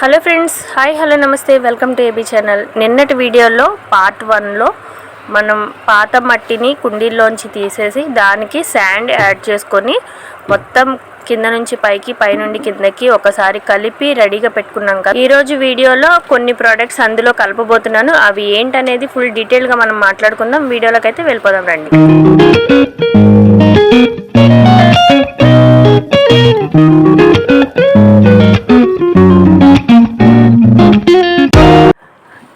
Hello friends hi hello నమస్తే welcome to AB channel. నిన్నటి వీడియోలో పార్ట్ వన్లో మనం పాత మట్టిని కుండీల్లోంచి తీసేసి దానికి శాండ్ యాడ్ చేసుకొని మొత్తం కింద నుంచి పైకి పైనుండి కిందకి ఒకసారి కలిపి రెడీగా పెట్టుకున్నాం కదా. ఈరోజు వీడియోలో కొన్ని ప్రోడక్ట్స్ అందులో కలపబోతున్నాను. అవి ఏంటనేది ఫుల్ డీటెయిల్గా మనం మాట్లాడుకుందాం. వీడియోలోకి అయితే వెళ్ళిపోదాం రండి.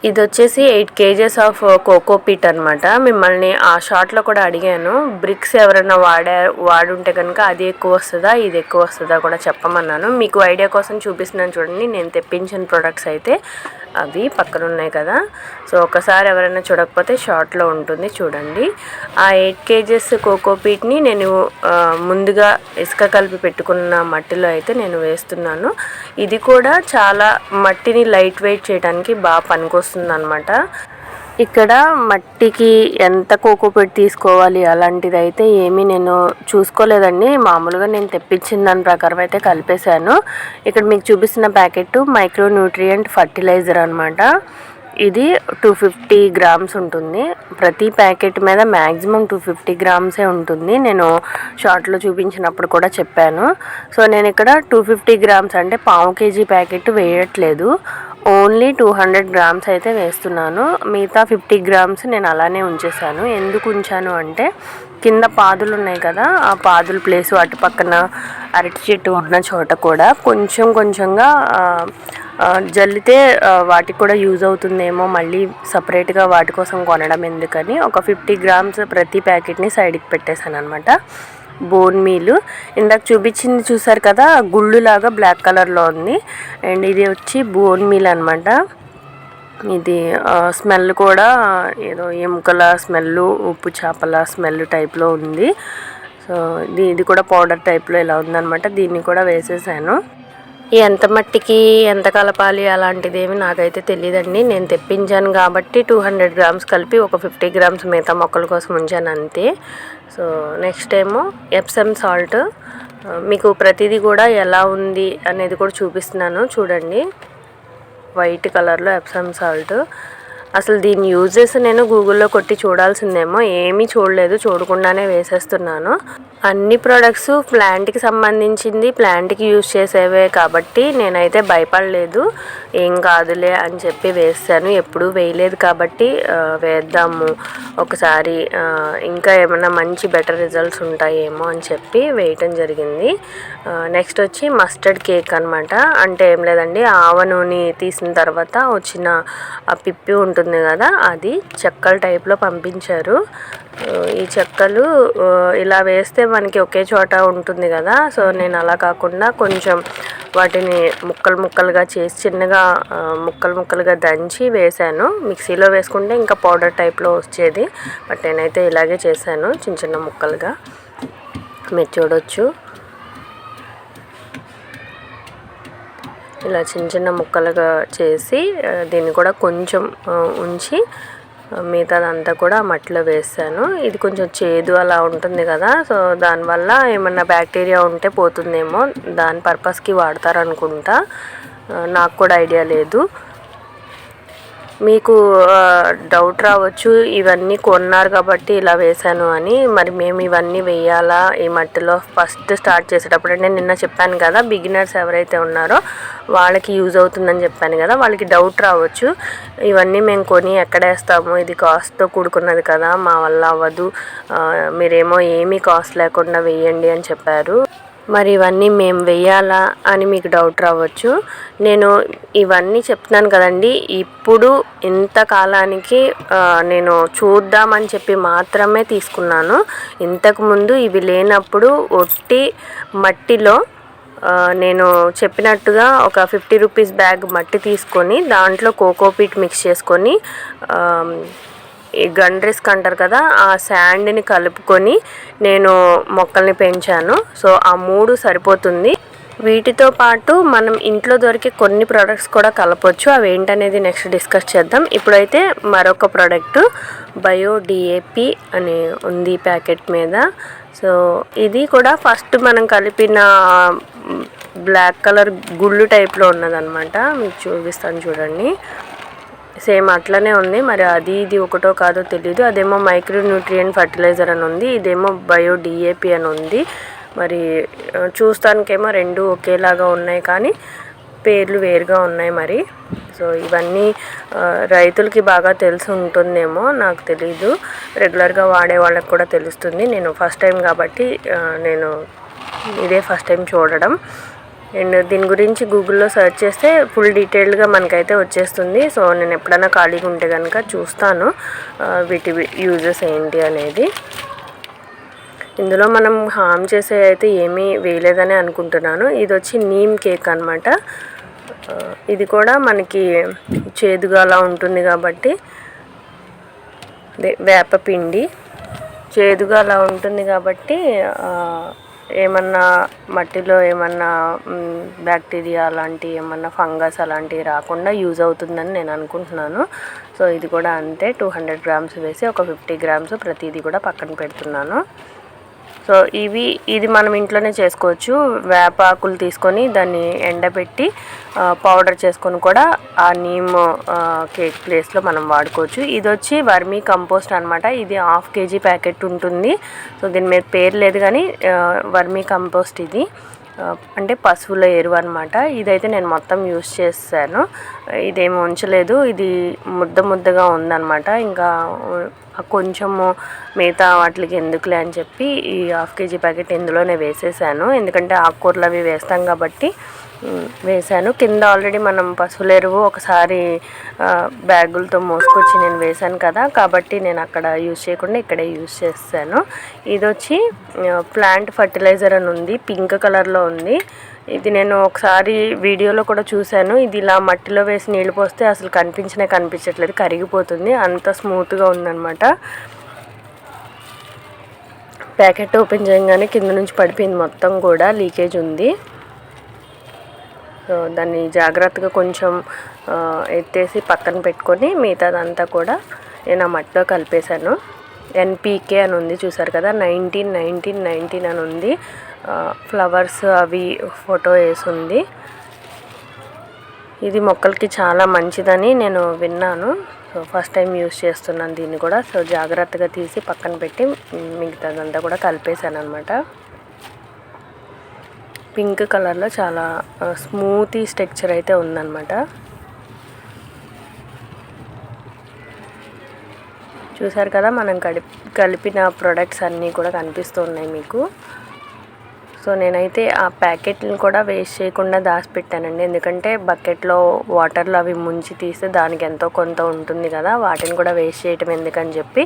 ఇది వచ్చేసి eight kgs of coco peat అనమాట మిమ్మల్ని ఆ షార్ట్లో కూడా అడిగాను. బ్రిక్స్ ఎవరైనా వాడా వాడుంటే కనుక అది ఎక్కువ వస్తుందా ఇది ఎక్కువ వస్తుందా కూడా చెప్పమన్నాను. మీకు ఐడియా కోసం చూపిస్తున్నాను చూడండి. నేను తెప్పించిన ప్రొడక్ట్స్ అయితే అవి పక్కన ఉన్నాయి కదా. సో ఒకసారి ఎవరైనా చూడకపోతే షార్ట్లో ఉంటుంది చూడండి. ఆ ఎయిట్ కేజెస్ కోకోపీట్ని నేను ముందుగా ఇసుక కలిపి పెట్టుకున్న మట్టిలో అయితే నేను వేస్తున్నాను. ఇది కూడా చాలా మట్టిని లైట్ వెయిట్ చేయడానికి బాగా పనికొస్తుంది అనమాట ఇక్కడ మట్టికి ఎంత కోకో పెట్టి తీసుకోవాలి అలాంటిది అయితే ఏమీ నేను చూసుకోలేదండి. మామూలుగా నేను తెప్పించిన దాని ప్రకారం అయితే కలిపేశాను. ఇక్కడ మీకు చూపిస్తున్న ప్యాకెట్ మైక్రో న్యూట్రియంట్ ఫర్టిలైజర్ అనమాట ఇది టూ ఫిఫ్టీ గ్రామ్స్ ఉంటుంది. ప్రతి ప్యాకెట్ మీద మ్యాక్సిమం టూ ఫిఫ్టీ గ్రామ్సే ఉంటుంది. నేను షార్ట్లో చూపించినప్పుడు కూడా చెప్పాను. సో నేను ఇక్కడ టూ ఫిఫ్టీ గ్రామ్స్ అంటే పావు కేజీ ప్యాకెట్ వేయట్లేదు. ఓన్లీ టూ హండ్రెడ్ గ్రామ్స్ అయితే వేస్తున్నాను. మిగతా ఫిఫ్టీ గ్రామ్స్ నేను అలానే ఉంచేసాను ఎందుకు ఉంచాను అంటే కింద పాదులు ఉన్నాయి కదా ఆ పాదుల ప్లేస్ అటు పక్కన అరటి చెట్టు ఉన్న చోట కూడా కొంచెం కొంచెంగా జల్లితే వాటికి కూడా యూజ్ అవుతుందేమో మళ్ళీ సపరేట్గా వాటి కోసం కొనడం ఎందుకని ఒక ఫిఫ్టీ గ్రామ్స్ ప్రతి ప్యాకెట్ని సైడ్కి పెట్టేశాను అనమాట బోన్ మీల్. ఇందాక చూపించింది చూసారు కదా గుళ్ళులాగా బ్లాక్ కలర్లో ఉంది. అండ్ ఇది వచ్చి బోన్ మీల్ అనమాట ఇది స్మెల్ కూడా ఏదో ఎముకల స్మెల్ ఉప్పు చేపల స్మెల్ టైప్లో ఉంది. సో ఇది ఇది కూడా పౌడర్ టైప్లో ఇలా ఉందన్నమాట. దీన్ని కూడా వేసేసాను. ఎంత మట్టికి ఎంత కలపాలి అలాంటిది ఏమి నాకైతే తెలియదండి నేను తెప్పించాను కాబట్టి టూ హండ్రెడ్ గ్రామ్స్ కలిపి ఒక ఫిఫ్టీ గ్రామ్స్ మిగతా మొక్కల కోసం ఉంచాను అంతే. సో నెక్స్ట్ ఏమో ఎప్సమ్ సాల్ట్. మీకు ప్రతిదీ కూడా ఎలా ఉంది అనేది కూడా చూపిస్తున్నాను. చూడండి. వైట్ కలర్లో ఎప్సమ్ సాల్ట్. అసలు దీని యూజెస్ నేను గూగుల్లో కొట్టి చూడాల్సిందేమో. ఏమీ చూడలేదు చూడకుండానే వేసేస్తున్నాను. అన్ని ప్రొడక్ట్స్ ప్లాంట్కి సంబంధించింది ప్లాంట్కి యూజ్ చేసేవే కాబట్టి నేనైతే భయపడలేదు. ఏం కాదులే అని చెప్పి వేసాను ఎప్పుడూ వేయలేదు కాబట్టి వేద్దాము. ఒకసారి ఇంకా ఏమైనా మంచి బెటర్ రిజల్ట్స్ ఉంటాయేమో అని చెప్పి వేయటం జరిగింది. నెక్స్ట్ వచ్చి మస్టర్డ్ కేక్ అనమాట అంటే ఏం లేదండి ఆవ నూనె తీసిన తర్వాత వచ్చిన ఆ పిప్పి ఉంటుంది కదా అది చెక్కల టైప్లో పంపించారు. ఈ చెక్కలు ఇలా వేస్తే మనకి ఒకే చోట ఉంటుంది కదా సో నేను అలా కాకుండా కొంచెం వాటిని ముక్కలు ముక్కలుగా చేసి చిన్నగా ముక్కలు ముక్కలుగా దంచి వేశాను. మిక్సీలో వేసుకుంటే ఇంకా పౌడర్ టైప్లో వచ్చేది. బట్ నేనైతే ఇలాగే చేశాను చిన్న చిన్న ముక్కలుగా. మీరు చూడొచ్చు. ఇలా చిన్న చిన్న ముక్కలుగా చేసి దీన్ని కూడా కొంచెం ఉంచి మిగతాదంతా కూడా మట్టిలో వేసాను. ఇది కొంచెం చేదు అలా ఉంటుంది కదా సో దానివల్ల ఏమన్నా బ్యాక్టీరియా ఉంటే పోతుందేమో దాని పర్పస్కి వాడతారనుకుంటా. నాకు కూడా ఐడియా లేదు. మీకు డౌట్ రావచ్చు ఇవన్నీ కొన్నారు కాబట్టి ఇలా వేశాను అని. మరి మేము ఇవన్నీ వేయాలా? ఈ మట్టిలో ఫస్ట్ స్టార్ట్ చేసేటప్పుడు నేను నిన్న చెప్పాను కదా బిగినర్స్ ఎవరైతే ఉన్నారో వాళ్ళకి యూజ్ అవుతుందని చెప్పాను కదా వాళ్ళకి డౌట్ రావచ్చు. ఇవన్నీ మేము కొని ఎక్కడేస్తాము ఇది కాస్ట్తో కూడుకున్నది కదా మా వల్ల అవ్వదు. మీరేమో ఏమీ కాస్ట్ లేకుండా వేయండి అని చెప్పారు. మరి ఇవన్నీ మేము వెయ్యాలా అని మీకు డౌట్ రావచ్చు. నేను ఇవన్నీ చెప్తున్నాను కదండి. ఇప్పుడు ఇంత కాలానికి నేను చూద్దామని చెప్పి మాత్రమే తీసుకున్నాను. ఇంతకుముందు ఇవి లేనప్పుడు ఒట్టి మట్టిలో నేను చెప్పినట్టుగా ఒక ఫిఫ్టీ రూపీస్ బ్యాగ్ మట్టి తీసుకొని దాంట్లో కోకోపీట్ మిక్స్ చేసుకొని ఈ గన్ రిస్క్ అంటారు కదా ఆ శాండ్ని కలుపుకొని నేను మొక్కల్ని పెంచాను. సో ఆ మూడు సరిపోతుంది. వీటితో పాటు మనం ఇంట్లో దొరికే కొన్ని ప్రోడక్ట్స్ కూడా కలపొచ్చు. అవి ఏంటనేది నెక్స్ట్ డిస్కస్ చేద్దాం. ఇప్పుడైతే మరొక ప్రోడక్ట్ బయో డిఏపి అని ఉంది ప్యాకెట్ మీద. సో ఇది కూడా ఫస్ట్ మనం కలిపిన బ్లాక్ కలర్ గుళ్ళు టైప్లో ఉన్నదనమాట మీకు చూపిస్తాను చూడండి. సేమ్ అట్లనే ఉంది. మరి అది ఇది ఒకటో కాదో తెలియదు అదేమో మైక్రో న్యూట్రియన్ ఫర్టిలైజర్ అని ఉంది. ఇదేమో బయో డిఏపి అని ఉంది. మరి చూస్తానికేమో రెండు ఒకేలాగా ఉన్నాయి కానీ పేర్లు వేరుగా ఉన్నాయి మరి. సో ఇవన్నీ రైతులకి బాగా తెలిసి ఉంటుందేమో నాకు తెలీదు. రెగ్యులర్గా వాడే వాళ్ళకి కూడా తెలుస్తుంది. నేను ఫస్ట్ టైం కాబట్టి నేను ఇదే ఫస్ట్ టైం చూడడం. అండ్ దీని గురించి గూగుల్లో సెర్చ్ చేస్తే ఫుల్ డీటెయిల్డ్గా మనకైతే వచ్చేస్తుంది. సో నేను ఎప్పుడైనా ఖాళీగా ఉంటే కనుక చూస్తాను వీటి యూజెస్ ఏంటి అనేది. ఇందులో మనం హామ్ చేసే అయితే ఏమీ వేయలేదని అనుకుంటున్నాను. ఇది వచ్చి నీమ్ కేక్ అనమాట ఇది కూడా మనకి చేదుగా అలా ఉంటుంది కాబట్టి అదే వేపపిండి. చేదుగా అలా ఉంటుంది కాబట్టి ఏమన్నా మట్టిలో ఏమన్నా బ్యాక్టీరియా అలాంటి ఏమన్నా ఫంగస్ అలాంటివి రాకుండా యూజ్ అవుతుందని నేను అనుకుంటున్నాను. సో ఇది కూడా అంతే. టూ హండ్రెడ్ గ్రామ్స్ వేసి ఒక ఫిఫ్టీ గ్రామ్స్ ప్రతిదీ కూడా పక్కన పెడుతున్నాను. సో ఇవి ఇది మనం ఇంట్లోనే చేసుకోవచ్చు. వేపాకులు తీసుకొని దాన్ని ఎండబెట్టి పౌడర్ చేసుకొని కూడా ఆ నీమ్ కేక్ ప్లేస్లో మనం వాడుకోవచ్చు. ఇది వచ్చి వర్మీ కంపోస్ట్ అనమాట ఇది హాఫ్ కేజీ ప్యాకెట్ ఉంటుంది. సో దీని మీద పేరు లేదు కానీ వర్మీ కంపోస్ట్ ఇది. అంటే పశువుల ఎరువు అనమాట ఇదైతే నేను మొత్తం యూస్ చేశాను. ఇదేమి ఉంచలేదు. ఇది ముద్ద ముద్దగా ఉందన్నమాట. ఇంకా కొంచెము మిగతా వాటికి ఎందుకులే అని చెప్పి ఈ హాఫ్ కేజీ ప్యాకెట్ ఇందులోనే వేసేసాను. ఎందుకంటే ఆకుకూరలు అవి వేస్తాం కాబట్టి వేశాను వేసాను. కింద ఆల్రెడీ మనం పశువుల ఎరువు ఒకసారి బ్యాగులతో మోసుకొచ్చి నేను వేశాను కదా కాబట్టి నేను అక్కడ యూజ్ చేయకుండా ఇక్కడే యూజ్ చేస్తాను. ఇది వచ్చి ప్లాంట్ ఫర్టిలైజర్ అని ఉంది పింక్ కలర్లో ఉంది. ఇది నేను ఒకసారి వీడియోలో కూడా చూశాను. ఇది ఇలా మట్టిలో వేసి నీళ్ళు పోస్తే అసలు కనిపించినా కనిపించట్లేదు. కరిగిపోతుంది. అంత స్మూత్గా ఉందన్నమాట. ప్యాకెట్ ఓపెన్ చేయగానే కింద నుంచి పడిపోయింది మొత్తం కూడా. లీకేజ్ ఉంది. సో దాన్ని జాగ్రత్తగా కొంచెం ఎత్తేసి పక్కన పెట్టుకొని మిగతాదంతా కూడా నేను ఆ మట్టిలో కలిపేశాను. ఎన్పీకే అని ఉంది. చూసారు కదా? నైన్టీన్ నైన్టీన్ నైన్టీన్ అని ఉంది. ఫ్లవర్స్ అవి ఫోటో వేసి ఉంది ఇది మొక్కలకి చాలా మంచిదని నేను విన్నాను. సో ఫస్ట్ టైం యూస్ చేస్తున్నాను దీన్ని కూడా. సో జాగ్రత్తగా తీసి పక్కన పెట్టి మిగతాదంతా కూడా కలిపేశాను అనమాట పింక్ కలర్లో చాలా స్మూతీ స్ట్రక్చర్ అయితే ఉందన్నమాట. చూసారు కదా మనం కలిపిన ప్రొడక్ట్స్ అన్నీ కూడా కనిపిస్తున్నాయి మీకు. సో నేనైతే ఆ ప్యాకెట్ని కూడా వేస్ట్ చేయకుండా దాచిపెట్టానండి. ఎందుకంటే బకెట్లో వాటర్లో అవి ముంచి తీస్తే దానికి ఎంతో కొంత ఉంటుంది కదా వాటిని కూడా వేస్ట్ చేయటం ఎందుకని చెప్పి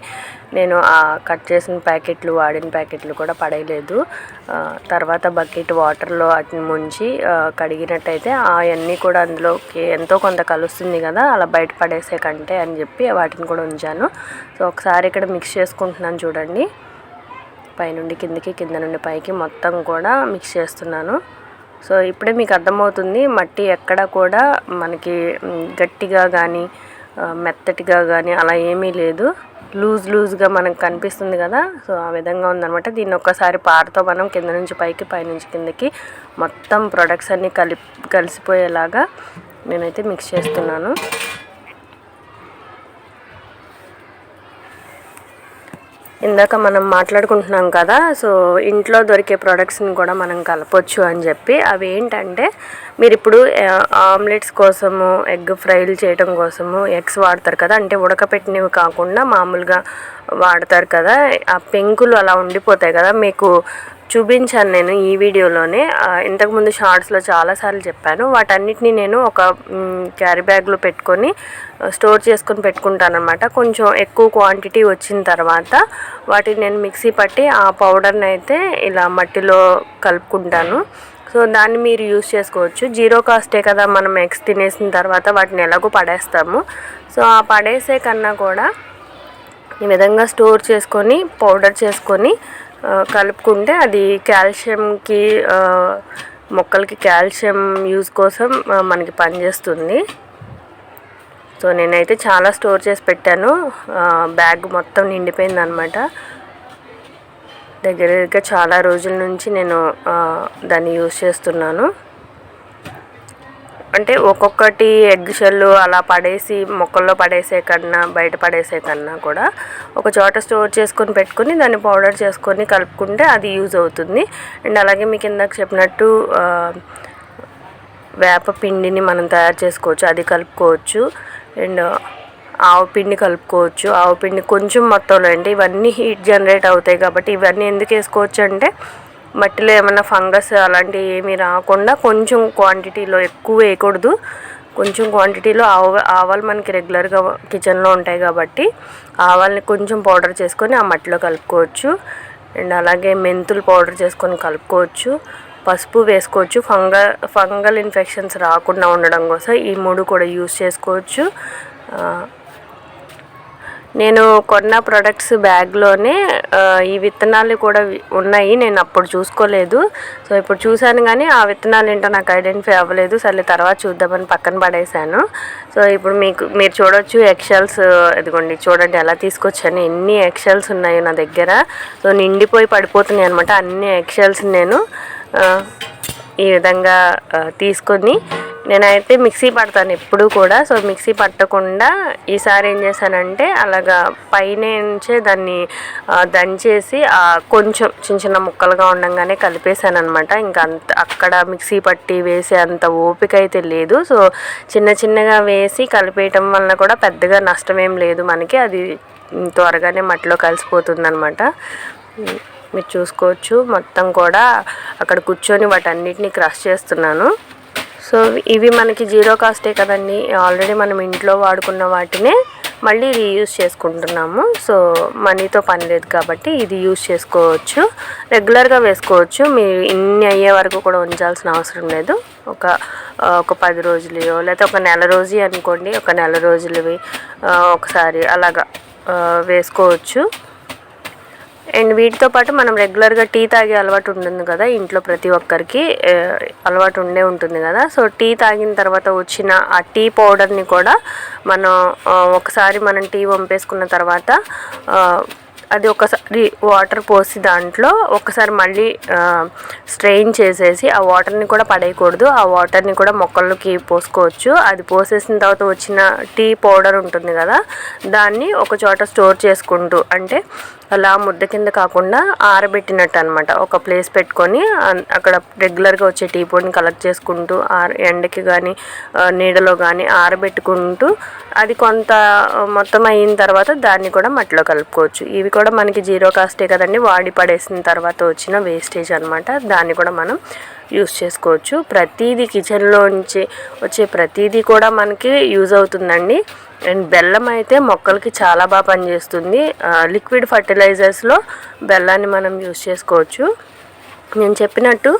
నేను ఆ కట్ చేసిన ప్యాకెట్లు వాడిన ప్యాకెట్లు కూడా పడేయలేదు. తర్వాత బకెట్ వాటర్లో వాటిని ముంచి కడిగినట్టయితే అవన్నీ కూడా అందులోకి ఎంతో కొంత కలుస్తుంది కదా అలా బయట పడేసే కంటే అని చెప్పి వాటిని కూడా ఉంచాను. సో ఒకసారి ఇక్కడ మిక్స్ చేసుకుంటున్నాను చూడండి. పైనుండి కిందికి కింద నుండి పైకి మొత్తం కూడా మిక్స్ చేస్తున్నాను. సో ఇప్పుడే మీకు అర్థమవుతుంది మట్టి ఎక్కడ కూడా మనకి గట్టిగా కానీ మెత్తటిగా కానీ అలా ఏమీ లేదు. లూజ్ లూజ్గా మనకు కనిపిస్తుంది కదా? సో ఆ విధంగా ఉందనమాట దీన్ని ఒక్కసారి పారతో మనం కింద నుంచి పైకి పైనుంచి కిందకి మొత్తం ప్రొడక్ట్స్ అన్నీ కలిపి కలిసిపోయేలాగా నేనైతే మిక్స్ చేస్తున్నాను. ఇందాక మనం మాట్లాడుకుంటున్నాం కదా సో ఇంట్లో దొరికే ప్రొడక్ట్స్ని కూడా మనం కలపొచ్చు అని చెప్పి. అవి ఏంటంటే మీరు ఇప్పుడు ఆమ్లెట్స్ కోసము ఎగ్ ఫ్రైలు చేయడం కోసము ఎగ్స్ వాడతారు కదా అంటే ఉడకపెట్టినవి కాకుండా మామూలుగా వాడతారు కదా ఆ పెంకులు అలా ఉండిపోతాయి కదా మీకు చూపించాను నేను ఈ వీడియోలోనే. ఇంతకుముందు షార్ట్స్లో చాలాసార్లు చెప్పాను. వాటన్నిటిని నేను ఒక క్యారీ బ్యాగ్లో పెట్టుకొని స్టోర్ చేసుకొని పెట్టుకుంటానమాట కొంచెం ఎక్కువ క్వాంటిటీ వచ్చిన తర్వాత వాటిని నేను మిక్సీ పట్టి ఆ పౌడర్ని అయితే ఇలా మట్టిలో కలుపుకుంటాను. సో దాన్ని మీరు యూస్ చేసుకోవచ్చు. జీరో కాస్టే కదా మనం ఎగ్స్ తినేసిన తర్వాత వాటిని ఎలాగో పడేస్తాము. సో ఆ పడేసే కన్నా కూడా ఈ విధంగా స్టోర్ చేసుకొని పౌడర్ చేసుకొని కలుపుకుంటే అది కాల్షియంకి మొక్కలకి కాల్షియం యూజ్ కోసం మనకి పనిచేస్తుంది. సో నేనైతే చాలా స్టోర్ చేసి పెట్టాను. బ్యాగ్ మొత్తం నిండిపోయింది అనమాట దగ్గర దగ్గర చాలా రోజుల నుంచి నేను దాన్ని యూజ్ చేస్తున్నాను. అంటే ఒక్కొక్కటి ఎగ్ షెల్ అలా పడేసి మొక్కల్లో పడేసే కన్నా బయట పడేసే కన్నా కూడా ఒక చోట స్టోర్ చేసుకొని పెట్టుకొని దాన్ని పౌడర్ చేసుకొని కలుపుకుంటే అది యూజ్ అవుతుంది. అండ్ అలాగే మీకు ఇందాక చెప్పినట్టు వేప పిండిని మనం తయారు చేసుకోవచ్చు అది కలుపుకోవచ్చు. అండ్ ఆవు పిండి కలుపుకోవచ్చు. ఆవు పిండి కొంచెం మొత్తంలో అంటే ఇవన్నీ హీట్ జనరేట్ అవుతాయి కాబట్టి ఇవన్నీ ఎందుకు వేసుకోవచ్చు అంటే మట్టిలో ఏమైనా ఫంగస్ అలాంటివి ఏమీ రాకుండా కొంచెం క్వాంటిటీలో ఎక్కువ వేయకూడదు. కొంచెం క్వాంటిటీలో ఆవ ఆవాలు మనకి రెగ్యులర్గా కిచెన్లో ఉంటాయి కాబట్టి ఆవాల్ని కొంచెం పౌడర్ చేసుకొని ఆ మట్టిలో కలుపుకోవచ్చు. అండ్ అలాగే మెంతులు పౌడర్ చేసుకొని కలుపుకోవచ్చు. పసుపు వేసుకోవచ్చు. ఫంగ ఫంగల్ ఇన్ఫెక్షన్స్ రాకుండా ఉండడం కోసం ఈ మూడు కూడా యూస్ చేసుకోవచ్చు. నేను కొన్న ప్రొడక్ట్స్ బ్యాగ్లోనే ఈ విత్తనాలు కూడా ఉన్నాయి. నేను అప్పుడు చూసుకోలేదు. సో ఇప్పుడు చూశాను కానీ ఆ విత్తనాలు ఏంటో నాకు ఐడెంటిఫై అవ్వలేదు. సరే తర్వాత చూద్దామని పక్కన పడేశాను. సో ఇప్పుడు మీకు మీరు చూడొచ్చు ఎక్షల్స్ ఇదిగోండి చూడండి ఎలా తీసుకొచ్చాను. ఎన్ని ఎక్షల్స్ ఉన్నాయి నా దగ్గర. సో నిండిపోయి పడిపోతున్నాయి అనమాట అన్ని ఎక్షల్స్ నేను ఈ విధంగా తీసుకొని నేనైతే మిక్సీ పడతాను ఎప్పుడు కూడా. సో మిక్సీ పట్టకుండా ఈసారి ఏం చేశానంటే అలాగా పైనుంచే దాన్ని దంచేసి కొంచెం చిన్న చిన్న ముక్కలుగా ఉండంగానే కలిపేశాను అనమాట ఇంకా అంత అక్కడ మిక్సీ పట్టి వేసే అంత ఓపిక అయితే లేదు. సో చిన్న చిన్నగా వేసి కలిపేయటం వలన కూడా పెద్దగా నష్టం ఏం లేదు మనకి. అది త్వరగానే మట్టిలో కలిసిపోతుందనమాట మీరు చూసుకోవచ్చు. మొత్తం కూడా అక్కడ కూర్చొని వాటన్నిటిని క్రష్ చేస్తున్నాను. సో ఇవి మనకి జీరో కాస్టే కదండి. ఆల్రెడీ మనం ఇంట్లో వాడుకున్న వాటినే మళ్ళీ రీయూజ్ చేసుకుంటున్నాము. సో మనీతో పని లేదు కాబట్టి ఇది యూజ్ చేసుకోవచ్చు. రెగ్యులర్గా వేసుకోవచ్చు. మీరు ఇన్ని అయ్యే వరకు కూడా ఉంచాల్సిన అవసరం లేదు. ఒక ఒక పది రోజులు లేకపోతే ఒక నెల రోజు అనుకోండి. ఒక నెల రోజులవి ఒకసారి అలాగా వేసుకోవచ్చు. అండ్ వీటితో పాటు మనం రెగ్యులర్గా టీ తాగే అలవాటు ఉంటుంది కదా ఇంట్లో ప్రతి ఒక్కరికి. అలవాటు ఉండే ఉంటుంది కదా. సో టీ తాగిన తర్వాత వచ్చిన ఆ టీ పౌడర్ని కూడా మనం ఒకసారి మనం టీ వంపేసుకున్న తర్వాత అది ఒకసారి వాటర్ పోసి దాంట్లో ఒకసారి మళ్ళీ స్ట్రెయిన్ చేసేసి ఆ వాటర్ని కూడా పడేయకూడదు. ఆ వాటర్ని కూడా మొక్కలకి పోసుకోవచ్చు. అది పోసేసిన తర్వాత వచ్చిన టీ పౌడర్ ఉంటుంది కదా దాన్ని ఒక చోట స్టోర్ చేసుకుంటూ అంటే అలా ముద్ద కింద కాకుండా ఆరబెట్టినట్టు అనమాట ఒక ప్లేస్ పెట్టుకొని అక్కడ రెగ్యులర్గా వచ్చే టీ పొడిని కలెక్ట్ చేసుకుంటూ ఆర ఎండకి కానీ నీడలో కానీ ఆరబెట్టుకుంటూ అది కొంత మొత్తం అయిన తర్వాత దాన్ని కూడా మట్టిలో కలుపుకోవచ్చు. ఇవి కూడా మనకి జీరో కాస్టే కదండి. వాడి పడేసిన తర్వాత వచ్చిన వేస్టేజ్ అనమాట దాన్ని కూడా మనం యూస్ చేసుకోవచ్చు. ప్రతిదీ కిచెన్లోంచి వచ్చే ప్రతిదీ కూడా మనకి యూజ్ అవుతుందండి. అండ్ బెల్లం అయితే మొక్కలకి చాలా బాగా పనిచేస్తుంది. లిక్విడ్ ఫర్టిలైజర్స్లో బెల్లాన్ని మనం యూస్ చేసుకోవచ్చు. నేను చెప్పినట్టు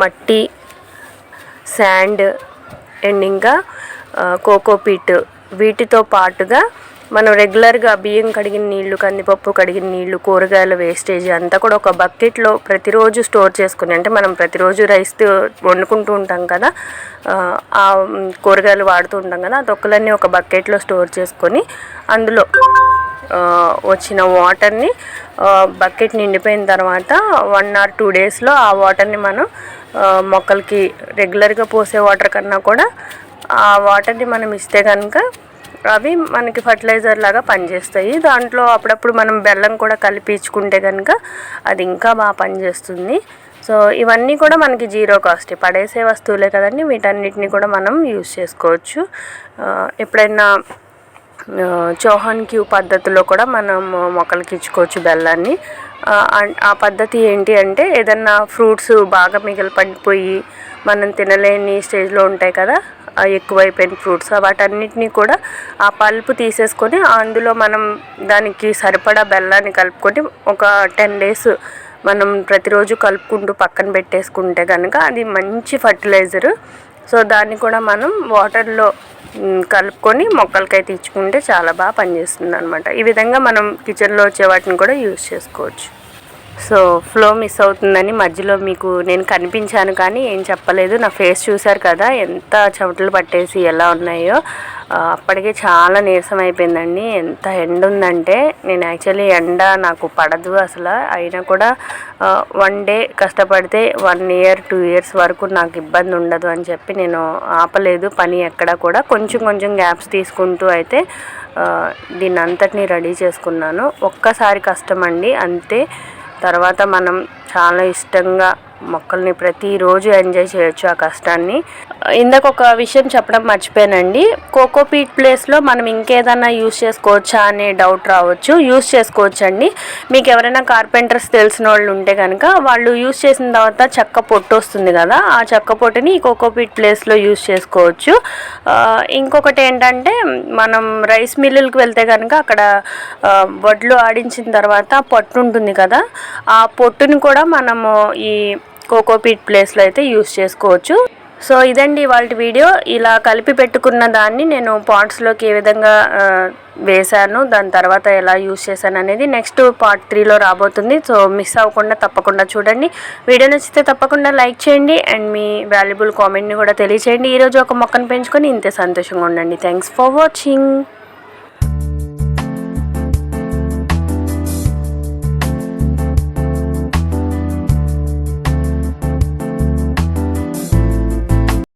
మట్టి శాండ్ అండ్ ఇంకా కోకోపీట్ వీటితో పాటుగా మనం రెగ్యులర్గా బియ్యం కడిగిన నీళ్ళు కందిపప్పు కడిగిన నీళ్ళు కూరగాయల వేస్టేజ్ అంతా కూడా ఒక బకెట్లో ప్రతిరోజు స్టోర్ చేసుకుని అంటే మనం ప్రతిరోజు రైస్ వండుకుంటూ ఉంటాం కదా ఆ, కూరగాయలు వాడుతూ ఉంటాం కదా ఆ తొక్కలన్నీ ఒక బకెట్లో స్టోర్ చేసుకొని అందులో వచ్చిన వాటర్ని బకెట్ నిండిపోయిన తర్వాత వన్ ఆర్ టూ డేస్లో ఆ వాటర్ని మనం మొక్కలకి రెగ్యులర్గా పోసే వాటర్ కన్నా కూడా ఆ వాటర్ని మనం ఇస్తే కనుక అవి మనకి ఫర్టిలైజర్ లాగా పనిచేస్తాయి. దాంట్లో అప్పుడప్పుడు మనం బెల్లం కూడా కలిపించుకుంటే కనుక అది ఇంకా బాగా పనిచేస్తుంది. సో ఇవన్నీ కూడా మనకి జీరో కాస్ట్. పడేసే వస్తువులే కదండి వీటన్నిటిని కూడా మనం యూజ్ చేసుకోవచ్చు. ఎప్పుడైనా చౌహాన్ క్యూ పద్ధతిలో కూడా మనం మొక్కలకి ఇచ్చుకోవచ్చు బెల్లాన్ని. ఆ, ఆ పద్ధతి ఏంటి అంటే ఏదన్నా ఫ్రూట్స్ బాగా మిగిలి పడిపోయి మనం తినలేని స్టేజ్లో ఉంటాయి కదా ఎక్కువైపోయిన ఫ్రూట్స్ వాటన్నిటిని కూడా ఆ పల్పు తీసేసుకొని అందులో మనం దానికి సరిపడా బెల్లాన్ని కలుపుకొని ఒక టెన్ డేస్ మనం ప్రతిరోజు కలుపుకుంటూ పక్కన పెట్టేసుకుంటే కనుక అది మంచి ఫర్టిలైజరు. సో దాన్ని కూడా మనం వాటర్లో కలుపుకొని మొక్కలకైతే ఇచ్చుకుంటే చాలా బాగా పనిచేస్తుంది అనమాట ఈ విధంగా మనం కిచెన్లో వచ్చే వాటిని కూడా యూజ్ చేసుకోవచ్చు. సో ఫ్లో మిస్ అవుతుందని మధ్యలో మీకు నేను కనిపించాను కానీ ఏం చెప్పలేదు. నా ఫేస్ చూశారు కదా ఎంత చెమటలు పట్టేసి ఎలా ఉన్నాయో. అప్పటికే చాలా నీరసం అయిపోయిందండి. ఎంత ఎండ ఉందంటే నేను యాక్చువల్లీ ఎండ నాకు పడదు అసలు. అయినా కూడా వన్ డే కష్టపడితే వన్ ఇయర్ టూ ఇయర్స్ వరకు నాకు ఇబ్బంది ఉండదు అని చెప్పి నేను ఆపలేదు. పని ఎక్కడ కూడా. కొంచెం కొంచెం గ్యాప్స్ తీసుకుంటూ అయితే దీన్ని అంతటిని రెడీ చేసుకున్నాను. ఒక్కసారి కష్టం అండి అంతే తర్వాత మనం చాలా ఇష్టంగా మొక్కల్ని ప్రతిరోజు ఎంజాయ్ చేయొచ్చు ఆ కష్టాన్ని. ఇందాక ఒక విషయం చెప్పడం మర్చిపోయానండి. కోకోపీట్ ప్లేస్లో మనం ఇంకేదన్నా యూస్ చేసుకోవచ్చా అనే డౌట్ రావచ్చు. యూస్ చేసుకోవచ్చు అండి మీకు ఎవరైనా కార్పెంటర్స్ తెలిసిన వాళ్ళు ఉంటే కనుక వాళ్ళు యూస్ చేసిన తర్వాత చెక్క పొట్టు వస్తుంది కదా ఆ చెక్క పొట్టుని ఈ కోకోపీట్ ప్లేస్లో యూస్ చేసుకోవచ్చు. ఇంకొకటి ఏంటంటే మనం రైస్ మిల్లులకు వెళ్తే కనుక అక్కడ వడ్లు ఆడించిన తర్వాత పొట్టు ఉంటుంది కదా ఆ పొట్టుని కూడా మనము ఈ కోకోపీట్ ప్లేస్లో అయితే యూస్ చేసుకోవచ్చు. సో ఇదండి వాళ్ళ వీడియో. ఇలా కలిపి పెట్టుకున్న దాన్ని నేను పాట్స్లోకి ఏ విధంగా వేశాను దాని తర్వాత ఎలా యూస్ చేశాను అనేది నెక్స్ట్ పార్ట్ త్రీలో రాబోతుంది. సో మిస్ అవ్వకుండా తప్పకుండా చూడండి. వీడియో నచ్చితే తప్పకుండా లైక్ చేయండి అండ్ మీ వాల్యుబుల్ కామెంట్ని కూడా తెలియచేయండి. ఈరోజు ఒక మొక్కను పెంచుకొని ఇంతే సంతోషంగా ఉండండి. Thanks for watching.